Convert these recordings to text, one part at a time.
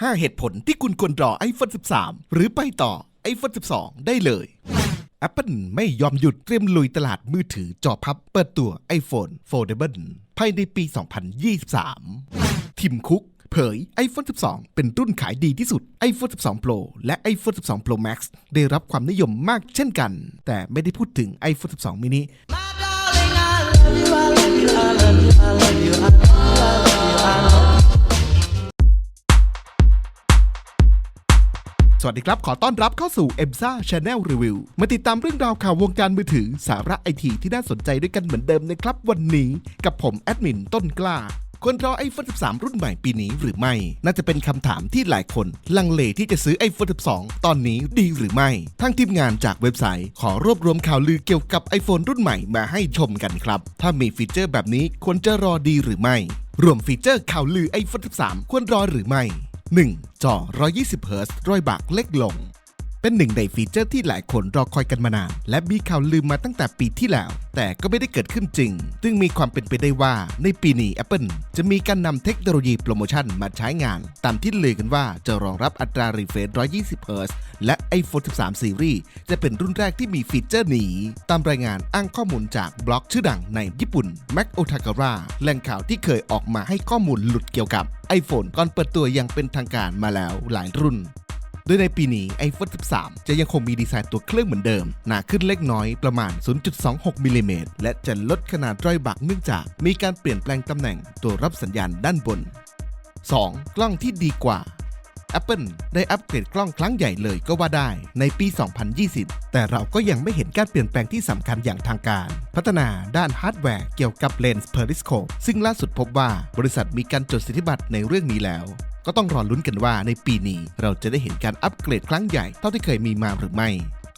5 เหตุผลที่คุณควรรอ iPhone 13 หรือไปต่อ iPhone 12 ได้เลย Apple ไม่ยอมหยุดเตรียมลุยตลาดมือถือจอพับเปิดตัว iPhone Foldable ภายในปี 2023 ทิมคุกเผย iPhone 12 เป็นรุ่นขายดีที่สุด iPhone 12 Pro และ iPhone 12 Pro Max ได้รับความนิยมมากเช่นกัน แต่ไม่ได้พูดถึง iPhone 12 mini สวัสดีครับ ขอต้อนรับเข้าสู่ e m s a Channel Review มาติดตามเรื่องราวข่าววงการมือถือ สาระไอทีที่น่าสนใจด้วยกันเหมือนเดิมนะครับ วันนี้กับผมแอดมินต้นกล้าควรรอ iPhone 13 รุ่นใหม่ปีนี้หรือไม่ น่าจะเป็นคำถามที่หลายคนลังเลที่จะซื้อ iPhone 12 ตอนนี้ดีหรือไม่ ทางทีมงานจากเว็บไซต์ ขอรวบรวมข่าวลือเกี่ยวกับ iPhone รุ่นใหม่มาให้ชมกันครับ ถ้ามีฟีเจอร์แบบนี้ควรจะรอดีหรือไม่ รวมฟีเจอร์ข่าวลือ iPhone 13 ควรรอหรือไม่ 1. จอ 120 Hz รอยบักเล็กลง เป็นหนึ่งในฟีเจอร์ที่หลายคนรอคอยกันมานาน และมีข่าวลืมมาตั้งแต่ปีที่แล้ว แต่ก็ไม่ได้เกิดขึ้นจริงซึ่งมีความเป็นไปได้ว่าในปีนี้ Apple จะมีการนำเทคโนโลยีโปรโมชั่นมาใช้งาน ตามที่ลือกันว่าจะรองรับอัตรารีเฟรช120 Hz และ iPhone 13 Series จะเป็นรุ่นแรกที่มีฟีเจอร์นี้ ตามรายงานอ้างข้อมูลจากบล็อกชื่อดังในญี่ปุ่น Mac Otakara แหล่งข่าวที่เคยออกมาให้ข้อมูลหลุดเกี่ยวกับ iPhone ก่อนเปิดตัวอย่างเป็นทางการมาแล้วหลายรุ่น โดยในปีนี้ iPhone 13 จะยังคงมีดีไซน์ตัวเครื่องเหมือนเดิม หนาขึ้นเล็กน้อยประมาณ 0.26มิลลิเมตรและจะลดขนาดรอยบักเนื่องจาก มีการเปลี่ยนแปลงตำแหน่งตัวรับสัญญาณด้านบน 2. กล้องที่ดีกว่า Apple ได้อัปเกรดกล้องครั้งใหญ่เลยก็ว่าได้ในปี 2020 แต่เราก็ยังไม่เห็นการเปลี่ยนแปลงที่สำคัญอย่างทางการ พัฒนาด้านฮาร์ดแวร์เกี่ยวกับเลนส์ Periscope ซึ่งล่าสุดพบว่าบริษัทมีการจดสิทธิบัตรในเรื่องนี้แล้ว ก็ต้องรอลุ้นกันว่าในปีนี้เราจะได้เห็นการอัปเกรดครั้งใหญ่เท่าที่เคยมีมาหรือไม่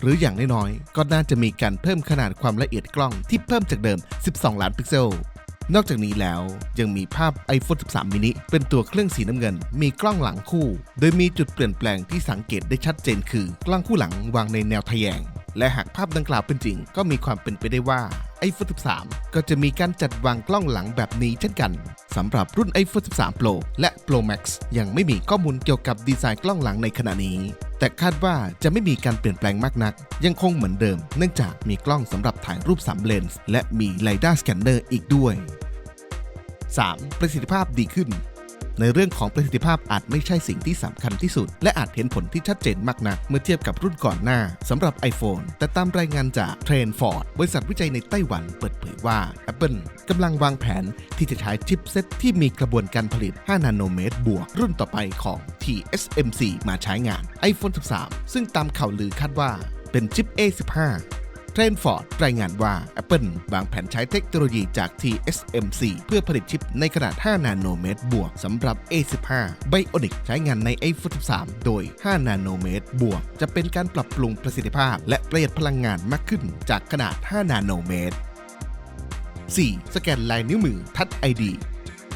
หรืออย่างน้อยๆ ก็น่าจะมีการเพิ่มขนาดความละเอียดกล้องที่เพิ่มจากเดิม 12 ล้านพิกเซล นอกจากนี้แล้วยังมีภาพ iPhone 13 mini เป็นตัวเครื่องสีน้ำเงิน มีกล้องหลังคู่ โดยมีจุดเปลี่ยนแปลงที่สังเกตได้ชัดเจนคือกล้องคู่หลังวางในแนวทะแยง และหากภาพดังกล่าวเป็นจริง ก็มีความเป็นไปได้ว่า iPhone 13 ก็จะมีการจัดวางกล้องหลังแบบนี้เช่นกันสำหรับรุ่น iPhone 13 Pro และ Pro Max ยังไม่มีข้อมูลเกี่ยวกับดีไซน์กล้องหลังในขณะนี้ แต่คาดว่าจะไม่มีการเปลี่ยนแปลงมากนัก ยังคงเหมือนเดิม เนื่องจากมีกล้องสำหรับถ่ายรูป3เลนส์และมี LiDAR Scanner อีกด้วย 3. ประสิทธิภาพดีขึ้น ในเรื่องของประสิทธิภาพอาจไม่ใช่สิ่งที่สำคัญที่สุด และอาจเห็นผลที่ชัดเจนมากนัก เมื่อเทียบกับรุ่นก่อนหน้าสำหรับ iPhone แต่ตามรายงานจากเทรนฟอร์ดบริษัทวิจัยในไต้หวันเปิดเผยว่า Apple กำลังวางแผนที่จะใช้ชิปเซ็ตที่มีกระบวนการผลิต 5 นาโนเมตร บวกรุ่นต่อไปของ TSMC มาใช้งาน iPhone 13 ซึ่งตามข่าวลือคาดว่าเป็นชิป A15 เทรนฟอร์ดรายงานว่า Apple วางแผนใช้เทคโนโลยีจาก TSMC เพื่อผลิตชิปในขนาด 5 นาโนเมตร บวกสำหรับ A15 Bionic ใช้งานใน iPhone 13 โดย 5 นาโนเมตร บวก จะเป็นการปรับปรุงประสิทธิภาพ และประหยัดพลังงานมากขึ้นจากขนาด 5 นาโนเมตร 4. สแกนลายนิ้วมือทัชไอดี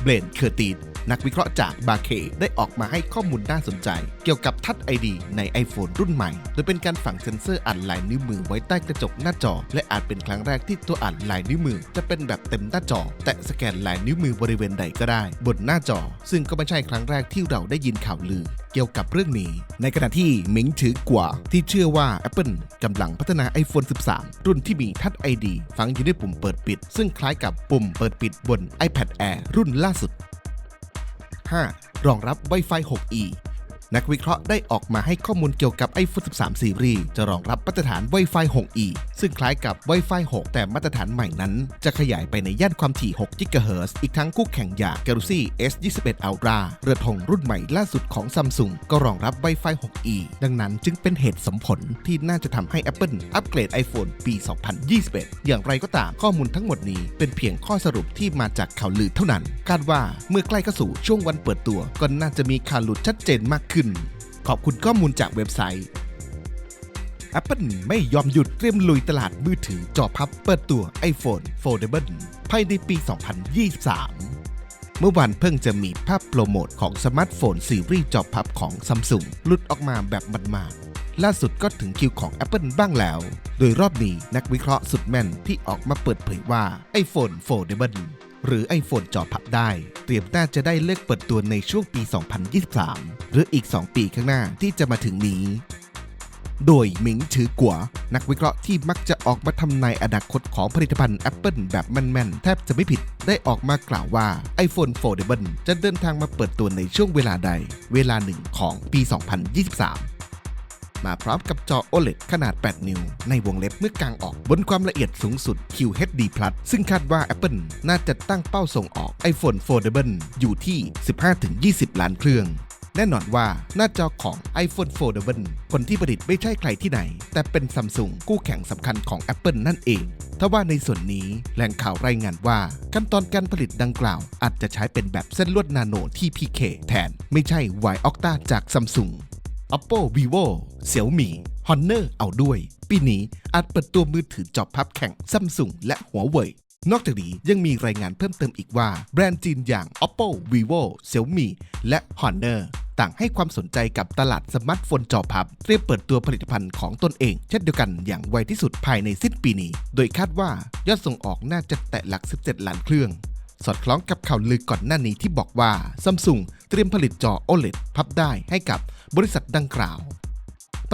เบรนเคอร์ตีน นักวิเคราะห์จากบาเคได้ออกมาให้ข้อมูลน่าสนใจ เกี่ยวกับทัชไอดีใน iPhone รุ่นใหม่ โดยเป็นการฝังเซ็นเซอร์อ่านลายนิ้วมือไว้ใต้กระจกหน้าจอ และอาจเป็นครั้งแรกที่ตัวอ่านลายนิ้วมือ จะเป็นแบบเต็มหน้าจอ แต่สแกนลายนิ้วมือบริเวณใดก็ได้ บนหน้าจอ ซึ่งก็ไม่ใช่ครั้งแรกที่เราได้ยินข่าวลือ เกี่ยวกับเรื่องนี้ ในขณะที่หมิงถือกว่า ที่เชื่อว่า Apple กำลังพัฒนา iPhone 13 รุ่นที่มีทัชไอดีฝังอยู่ในปุ่มเปิดปิด ซึ่งคล้ายกับปุ่มเปิดปิดบน iPad Air รุ่นล่าสุด 5. รองรับ Wi-Fi 6E นักวิเคราะห์ได้ออกมาให้ข้อมูลเกี่ยวกับ iPhone 13 Series จะรองรับมาตรฐาน Wi-Fi 6E ซึ่งคล้ายกับ Wi-Fi 6 แต่มาตรฐานใหม่นั้น จะขยายไปในย่านความถี่ 6 GHz อีกทั้งคู่แข่งอย่าง Galaxy S21 Ultra เรือธงรุ่นใหม่ล่าสุดของ Samsung ก็รองรับ Wi-Fi 6E ดังนั้นจึงเป็นเหตุสมผลที่น่าจะทำให้ Apple อัปเกรด iPhone ปี 2021 อย่างไรก็ตามข้อมูลทั้งหมดนี้เป็นเพียงข้อสรุปที่มาจากข่าวลือเท่านั้น คาดว่าเมื่อใกล้เข้าสู่ช่วงวันเปิดตัวก็น่าจะมีข่าวหลุดชัดเจนมากขึ้นขอบคุณข้อมูลจากเว็บไซต์ Apple ไม่ยอมหยุดเตรียมลุยตลาดมือถือจอพับเปิดตัว iPhone Foldable ภายในปี 2023 เมื่อวานเพิ่งจะมีภาพโปรโมทของสมาร์ทโฟนซีรีส์จอพับของ Samsung หลุดออกมาแบบมันๆล่าสุดก็ถึงคิวของ Apple บ้างแล้ว โดยรอบนี้นักวิเคราะห์สุดแม่นที่ออกมาเปิดเผยว่า iPhone Foldable หรือ iPhone จอพับได้ เตรียมน่าจะได้เลิกเปิดตัวในช่วงปี 2023 หรืออีก 2 ปีข้างหน้าที่จะมาถึงนี้ โดยหมิงชือกัว นักวิเคราะห์ที่มักจะออกมาทำนายอนาคตของผลิตภัณฑ์ Apple แบบแม่นๆ แทบจะไม่ผิดได้ออกมากล่าวว่า iPhone Foldable จะเดินทางมาเปิดตัวในช่วงเวลาใด เวลาหนึ่งของปี 2023 มาพร้อมกับจอ OLED ขนาด 8 นิ้ว ในวงเล็บเมื่อกลางออกบนความละเอียดสูงสุด QHD+ ซึ่งคาดว่า Apple น่าจะตั้งเป้าส่งออก iPhone Foldable อยู่ที่ 15-20 ล้านเครื่องแน่นอนว่าหน้าจอของ iPhone Foldable คนที่ผลิตไม่ใช่ใครที่ไหน แต่เป็นซัมซุงคู่แข่งสำคัญของ Apple นั่นเองทว่าในส่วนนี้แหล่งข่าวรายงานว่า ขั้นตอนการผลิตดังกล่าว อาจจะใช้เป็นแบบเส้นลวดนาโนที่ PK แทน ไม่ใช่ Y Octa จากซัมซุง Oppo Vivo Xiaomi Honor เอาด้วย ปีนี้อาจเปิดตัวมือถือจอพับแข่งซัมซุงและหัวเว่ยนอกจากนี้ยังมีรายงานเพิ่มเติมอีกว่า แบรนด์จีนอย่าง Oppo Vivo Xiaomi และ Honor ต่างให้ความสนใจกับตลาดสมาร์ทโฟนจอพับ เตรียมเปิดตัวผลิตภัณฑ์ของตนเอง เช่นเดียวกันอย่างไวที่สุดภายในสิ้นปีนี้ โดยคาดว่ายอดส่งออกน่าจะแตะหลัก 17 ล้านเครื่อง สอดคล้องกับข่าวลือก่อนหน้านี้ที่บอกว่าซัมซุงเตรียมผลิตจอ OLED พับได้ให้กับบริษัทดังกล่าว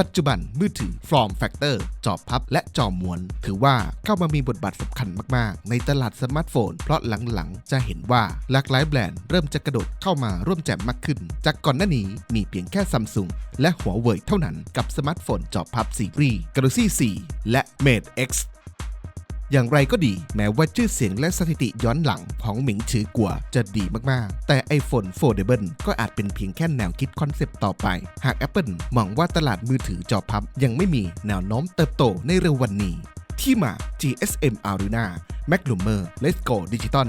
ปัจจุบันมือถือ Form Factor จอพับและจอม้วน ถือว่าเข้ามามีบทบาทสำคัญมาก ๆ ในตลาดสมาร์ทโฟน เพราะหลัง ๆ จะเห็นว่าหลากหลายแบรนด์เริ่มจะกระโดดเข้ามาร่วมแจมมากขึ้น จากก่อนหน้านี้มีเพียงแค่ซัมซุงและหัวเว่ยเท่านั้นกับสมาร์ทโฟนจอพับซีรีส์ Galaxy 4 และ Mate X อย่างไรก็ดี แม้ว่าชื่อเสียงและสถิติย้อนหลังของหมิงชือกัวจะดีมากๆ แต่ iPhone Foldable ก็อาจเป็นเพียงแค่แนวคิดคอนเซปต์ต่อไป หาก Apple มองว่าตลาดมือถือจอพับยังไม่มีแนวโน้มเติบโตในเร็ววันนี้ ที่มา GSM Arena m a c l u m e r Let's Go Digital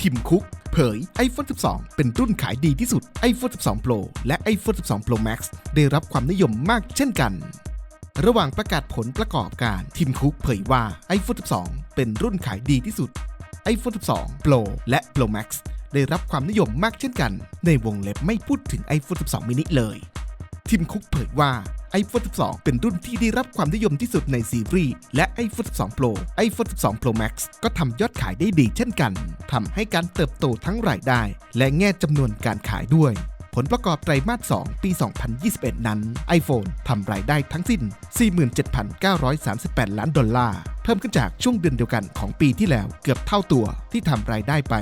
ทิมคุกเผย iPhone 12 เป็นรุ่นขายดีที่สุด iPhone 12 Pro และ iPhone 12 Pro Max ได้รับความนิยมมากเช่นกัน ระหว่างประกาศผลประกอบการทีมคุกเผยว่า iPhone 12 เป็นรุ่นขายดีที่สุด iPhone 12 Pro และ Pro Max ได้รับความนิยมมากเช่นกัน ในวงเล็บไม่พูดถึง iPhone 12 mini เลยทีมคุกเผยว่า iPhone 12 เป็นรุ่นที่ได้รับความนิยมที่สุดในซีรีส์ และ iPhone 12 Pro iPhone 12 Pro Max ก็ทำยอดขายได้ดีเช่นกัน ทำให้การเติบโตทั้งรายได้ และแง่จำนวนการขายด้วย ลประกอบไตรมาส 2 ปี 2021 นั้น iPhone ทำรายได้ทั้งสิ้น 47,938 ล้านดอลลาร์ เพิ่มขึ้นจากช่วงเดือนเดียวกันของปีที่แล้วเกือบเท่าตัวที่ทำรายได้ไป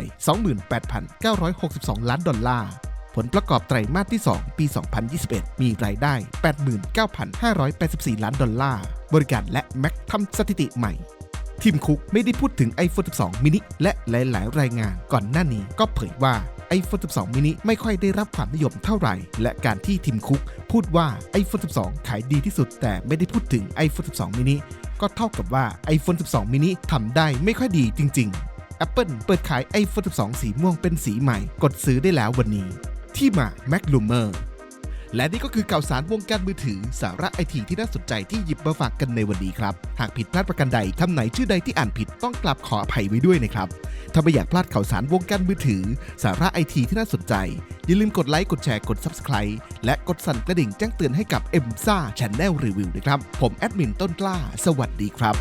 28,962 ล้านดอลลาร์ผลประกอบไตรมาสที่ 2 ปี 2021 มีรายได้ 89,584 ล้านดอลลาร์ บริการและ Mac ทำสถิติใหม่ ทีมคุกไม่ได้พูดถึง iPhone 12 mini และหลาย ๆ รายงานก่อนหน้านี้ก็เผยว่า iPhone 12 mini ไม่ค่อยได้รับความนิยมเท่าไหร่ และการที่ทิมคุกพูดว่า iPhone 12 ขายดีที่สุด แต่ไม่ได้พูดถึง iPhone 12 mini ก็เท่ากับว่า iPhone 12 mini ทำได้ไม่ค่อยดีจริง ๆ Apple เปิดขาย iPhone 12 สีม่วงเป็นสีใหม่ กดซื้อได้แล้ววันนี้ ที่มา Mac Rumor และนี่ก็คือข่าวสารวงการมือถือ สาระไอทีที่น่าสนใจที่หยิบมาฝากกันในวันนี้ครับ หากผิดพลาดประการใดคำไหนชื่อใดที่อ่านผิดต้องกลับขออภัยไว้ด้วยนะครับ ถ้าไม่อยากพลาดข่าวสารวงการมือถือ สาระไอทีที่น่าสนใจ อย่าลืมกดไลค์กดแชร์กด Subscribe และกดสั่นกระดิ่งแจ้งเตือนให้กับ e m s a Channel Review นะครับ ผมแอดมินต้นกล้า สวัสดีครับ